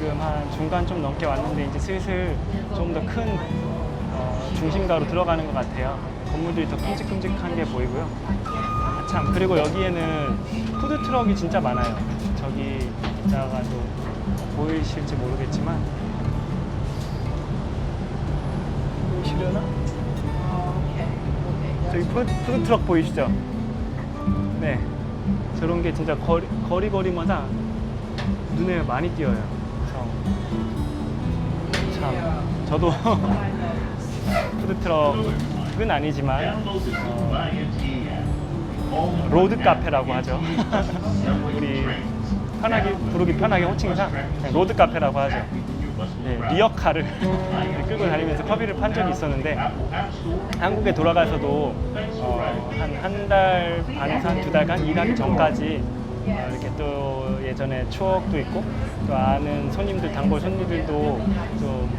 지금 한 중간 좀 넘게 왔는데 이제 슬슬 좀 더 큰 중심가로 들어가는 것 같아요. 건물들이 더 큼직큼직한 게 보이고요. 아, 참 그리고 여기에는 푸드 트럭이 진짜 많아요. 저기 이따가도 보이실지 모르겠지만 보이시려나? 저기 푸드, 푸드 트럭 보이시죠? 네, 저런 게 진짜 거리 거리 거리마다 눈에 많이 띄어요. 참 저도 푸드트럭은 아니지만 어, 로드 카페라고 하죠. 우리 편하게 부르기 편하게 호칭상 로드 카페라고 하죠. 네, 리어카를 끌고 다니면서 커피를 판 적이 있었는데 한국에 돌아가서도 어, 한한 달 반에서 한 두 달간 일하기 전까지 어, 이렇게 또 예전에 추억도 있고 또 아는 손님들 단골 손님들도 좀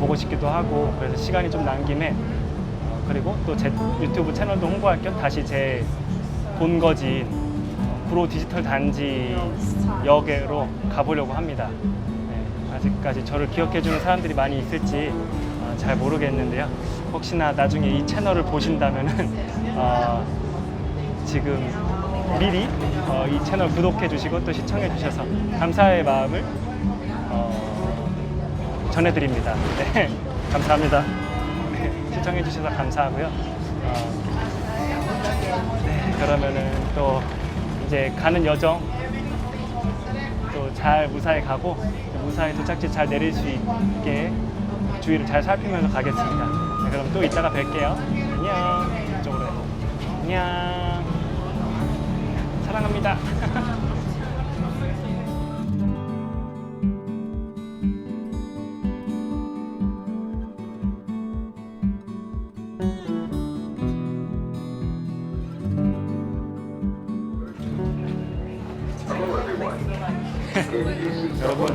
보고 싶기도 하고 그래서 시간이 좀난 김에 어, 그리고 또 제 유튜브 채널도 홍보할 겸 다시 제 본거지 구로 디지털 단지 역으로 가보려고 합니다. 네, 아직까지 저를 기억해주는 사람들이 많이 있을지 어, 잘 모르겠는데요. 혹시나 나중에 이 채널을 보신다면은 어, 지금 미리 어, 이 채널 구독해 주시고 또 시청해 주셔서 감사의 마음을 어, 전해드립니다. 네, 감사합니다. 네, 시청해 주셔서 감사하고요. 어, 네, 그러면은 또 이제 가는 여정 또 잘 무사히 가고 무사히 도착지 잘 내릴 수 있게 주위를 잘 살피면서 가겠습니다. 네, 그럼 또 이따가 뵐게요. 안녕. 이쪽으로. 해. 안녕. 사랑합니다. 여러분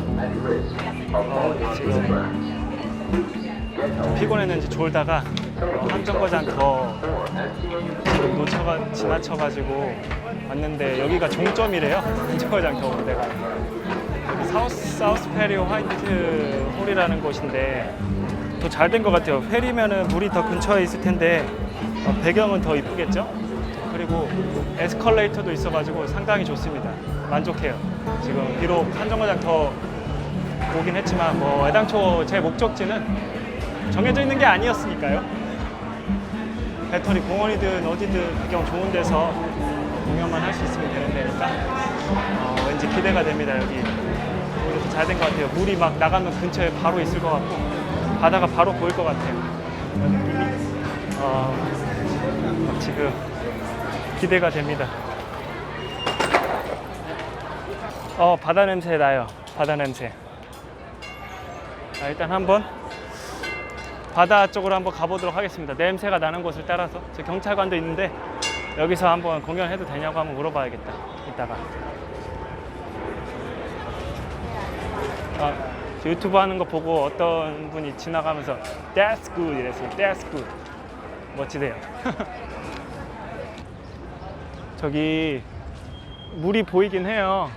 피곤했는지 졸다가 어, 한 정거장 더 지금 놓쳐가 지나쳐가지고 왔는데 여기가 종점이래요. 한 정거장 데가. 여기 사우스 사우스 페리오 화이트 홀이라는 곳인데 더 잘 된 것 같아요. 페리면은 물이 더 근처에 있을 텐데 어, 배경은 더 이쁘겠죠? 그리고 에스컬레이터도 있어가지고 상당히 좋습니다. 만족해요. 지금 비록 한 정거장 더 오긴 했지만 뭐 애당초 제 목적지는 정해져 있는 게 아니었으니까요. 배터리 공원이든 어디든 배경 좋은 데서 공연만 할 수 있으면 되는 데니까 어, 왠지 기대가 됩니다 여기 오히려 잘된 것 같아요. 물이 막 나가면 근처에 바로 있을 것 같고 바다가 바로 보일 것 같아요. 느낌이 어, 막 지금 기대가 됩니다. 어 바다 냄새 나요. 바다 냄새. 자, 일단 한번 바다 쪽으로 한번 가보도록 하겠습니다. 냄새가 나는 곳을 따라서 저 경찰관도 있는데 여기서 한번 공연해도 되냐고 한번 물어봐야겠다. 이따가. 아, 저 유튜브 하는 거 보고 어떤 분이 지나가면서 That's good 이랬어요. That's good. 멋지대요. 저기 물이 보이긴 해요.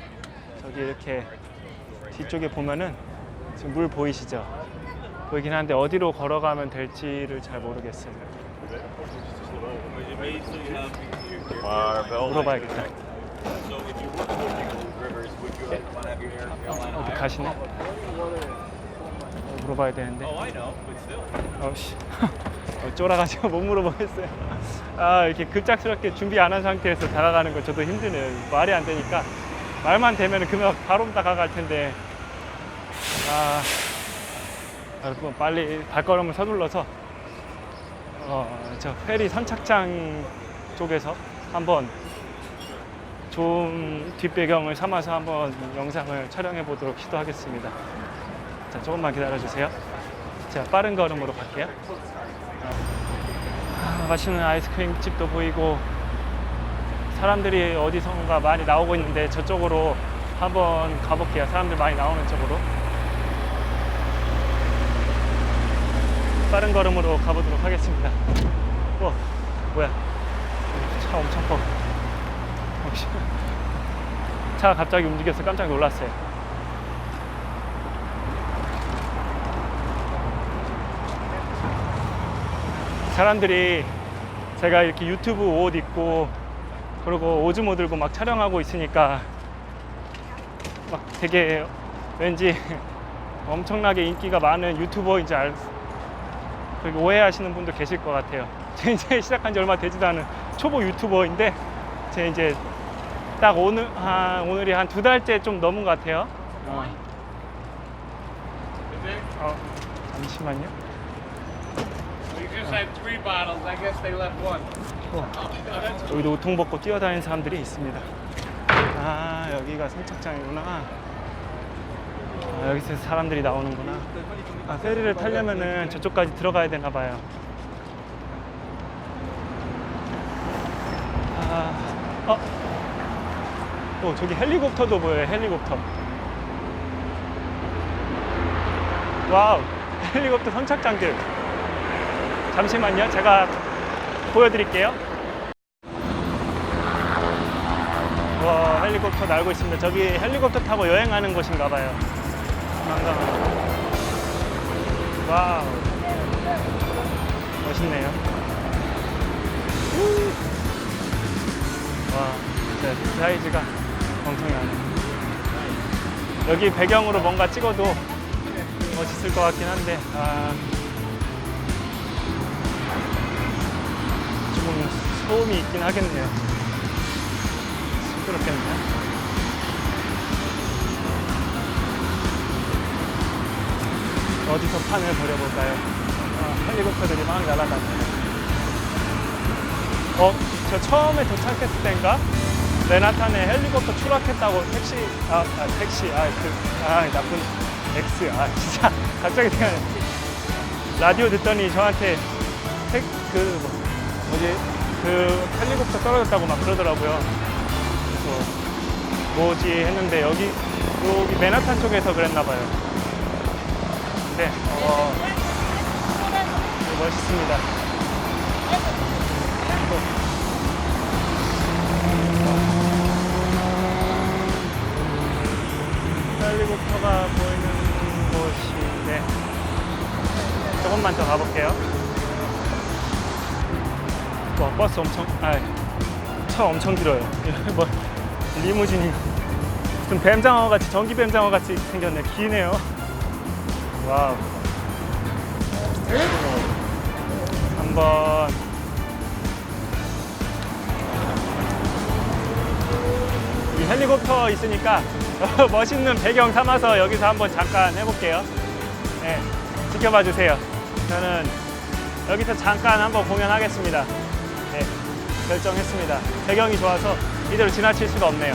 저기 이렇게 뒤쪽에 보면은 지금 물 보이시죠? 보이긴 한데 어디로 걸어가면 될지를 잘 모르겠어요. 물어봐야겠다. 어디 가시네? 어, 물어봐야 되는데. 어씨, 어, 쫄아가지고 못 물어보겠어요. 아 이렇게 급작스럽게 준비 안 한 상태에서 다가가는 거 저도 힘드네요. 말이 안 되니까 말만 되면 그냥 바로 다가갈 텐데. 아, 여러분 빨리 발걸음을 서둘러서 어, 저 페리 선착장 쪽에서 한번 좋은 뒷배경을 삼아서 한번 영상을 촬영해 보도록 시도하겠습니다. 자, 조금만 기다려 주세요. 제가 빠른 걸음으로 갈게요. 아, 맛있는 아이스크림 집도 보이고 사람들이 어디선가 많이 나오고 있는데 저쪽으로 한번 가볼게요. 사람들 많이 나오는 쪽으로. 빠른 걸음으로 가보도록 하겠습니다. 와, 뭐야. 차 엄청 커. 차 갑자기 움직여서 깜짝 놀랐어요. 사람들이 제가 이렇게 유튜브 옷 입고 그리고 오즈모 들고 막 촬영하고 있으니까 막 되게 왠지 엄청나게 인기가 많은 유튜버인 줄 알, 오해하시는 분도 계실 것 같아요. 제 이제 시작한 지 얼마 되지도 않은 초보 유튜버인데 제 이제 딱 오늘 한 오늘이 한 두 달째 좀 넘은 것 같아요. 어. 어, 잠시만요. 어, 여기도 우통 벗고 뛰어다니는 사람들이 있습니다. 아 여기가 선착장이구나. 아, 여기서 사람들이 나오는구나. 아 페리를 타려면은 저쪽까지 들어가야 되나 봐요. 아, 어, 어 저기 헬리콥터도 보여요. 헬리콥터. 와우, 헬리콥터 선착장길. 잠시만요. 제가 보여드릴게요. 와 헬리콥터 날고 있습니다. 저기 헬리콥터 타고 여행하는 곳인가 봐요. 난감하다. 와우. 멋있네요. 우. 와, 진짜 사이즈가 엄청나네. 여기 배경으로 뭔가 찍어도 멋있을 것 같긴 한데, 아. 조금 소음이 있긴 하겠네요. 시끄럽겠네요. 어디서 판을 버려볼까요? 아, 헬리콥터들이 막 날아다니네요. 어, 저 처음에 도착했을 때인가? 맨하탄에 헬리콥터 추락했다고 택시, 아, 아 택시, 아, 그, 아, 나쁜 X, 아, 진짜, 갑자기 생각나. 라디오 듣더니 저한테 택, 그, 뭐, 뭐지, 그 헬리콥터 떨어졌다고 막 그러더라고요. 그래서 뭐지 했는데 여기, 여기 맨하탄 쪽에서 그랬나 봐요. 네, 어, 멋있습니다. 헬리콥터가 보이는 곳이 네. 조금만 더 가볼게요. 와 버스 엄청 아차 엄청 길어요. 뭐 리무진이 무슨 뱀장어 같이 전기 뱀장어 같이 생겼네. 기네요. 와우. 한번 이 헬리콥터 있으니까 멋있는 배경 삼아서 여기서 한번 잠깐 해볼게요. 네, 지켜봐 주세요. 저는 여기서 잠깐 한번 공연하겠습니다. 네, 결정했습니다. 배경이 좋아서 이대로 지나칠 수가 없네요.